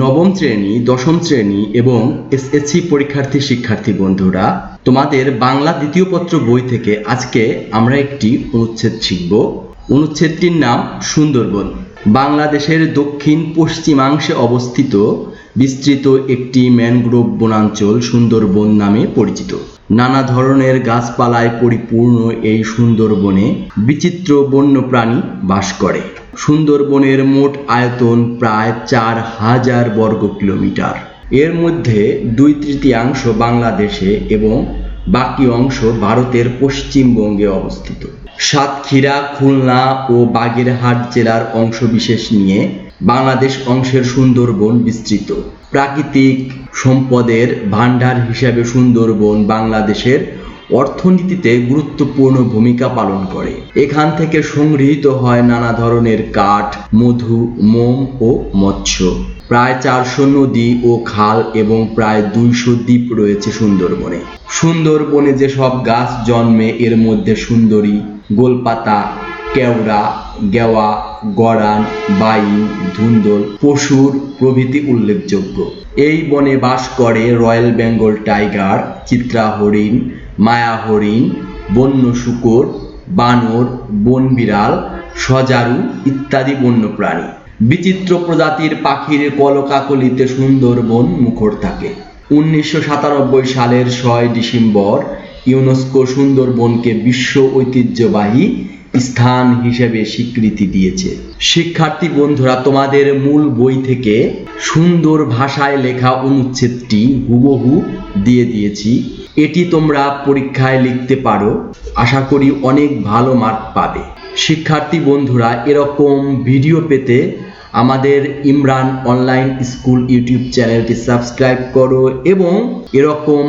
নবম শ্রেণি, দশম শ্রেণি এবং এসএসসি পরীক্ষার্থী শিক্ষার্থী বন্ধুরা, তোমাদের বাংলা দ্বিতীয় পত্র বই থেকে আজকে আমরা একটি অনুচ্ছেদ শিখব। অনুচ্ছেদটির নাম সুন্দরবন। বাংলাদেশের দক্ষিণ পশ্চিমাংশে অবস্থিত বিস্তৃত একটি ম্যানগ্রোভ বনাঞ্চল সুন্দরবন নামে পরিচিত। নানা ধরনের গাছপালায় পরিপূর্ণ এই সুন্দরবনে বিচিত্র বন্যপ্রাণী বাস করে। সুন্দরবনের মোট আয়তন প্রায় চার হাজার বর্গ কিলোমিটার। এর মধ্যে দুই তৃতীয়াংশ বাংলাদেশে এবং বাকি অংশ ভারতের পশ্চিমবঙ্গে অবস্থিত। সাতক্ষীরা, খুলনা ও বাগেরহাট জেলার অংশবিশেষ নিয়ে বাংলাদেশ অংশের সুন্দরবন বিস্তৃত। প্রাকৃতিক সম্পদের ভাণ্ডার হিসাবে সুন্দরবন বাংলাদেশের অর্থনীতিতে গুরুত্বপূর্ণ ভূমিকা পালন করে। এখান থেকে সংগৃহীত হয় নানা ধরনের কাঠ, মধু, মোম ও মৎস্য। প্রায় চারশো নদী ও খাল এবং প্রায় দুইশো দ্বীপ রয়েছে সুন্দরবনে। সুন্দরবনে যেসব গাছ জন্মে, এর মধ্যে সুন্দরী, গোলপাতা, কেওড়া, গেওয়া গড়ান বাইন, ধুন্দল, পশুর প্রভৃতি উল্লেখযোগ্য। এই বনে বাস করে রয়্যাল বেঙ্গল টাইগার চিত্রা হরিণ মায়া হরিণ বন্য শূকর বানর বন বিড়াল সজারু ইত্যাদি বন্য প্রাণী বিচিত্র প্রজাতির পাখির কলকাকলিতে সুন্দরবন মুখর থাকে। উনিশশো সাতানব্বই সালের ছয় ডিসেম্বর ইউনেস্কো সুন্দরবনকে বিশ্ব ঐতিহ্যবাহী স্থান হিসেবে স্বীকৃতি দিয়েছে। শিক্ষার্থী বন্ধুরা, তোমাদের মূল বই থেকে সুন্দর ভাষায় লেখা অনুচ্ছেদটি হুবহু দিয়ে দিয়েছি। এটি তোমরা পরীক্ষায় লিখতে পারো। আশা করি অনেক ভালো মার্ক পাবে। শিক্ষার্থী বন্ধুরা, এরকম ভিডিও পেতে আমাদের ইমরান অনলাইন স্কুল ইউটিউব চ্যানেলটি সাবস্ক্রাইব করো এবং এরকম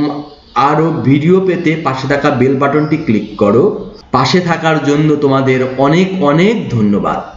আরও ভিডিও পেতে পাশে থাকা বেল বাটনটি ক্লিক করো। পাশে থাকার জন্য তোমাদের অনেক অনেক ধন্যবাদ।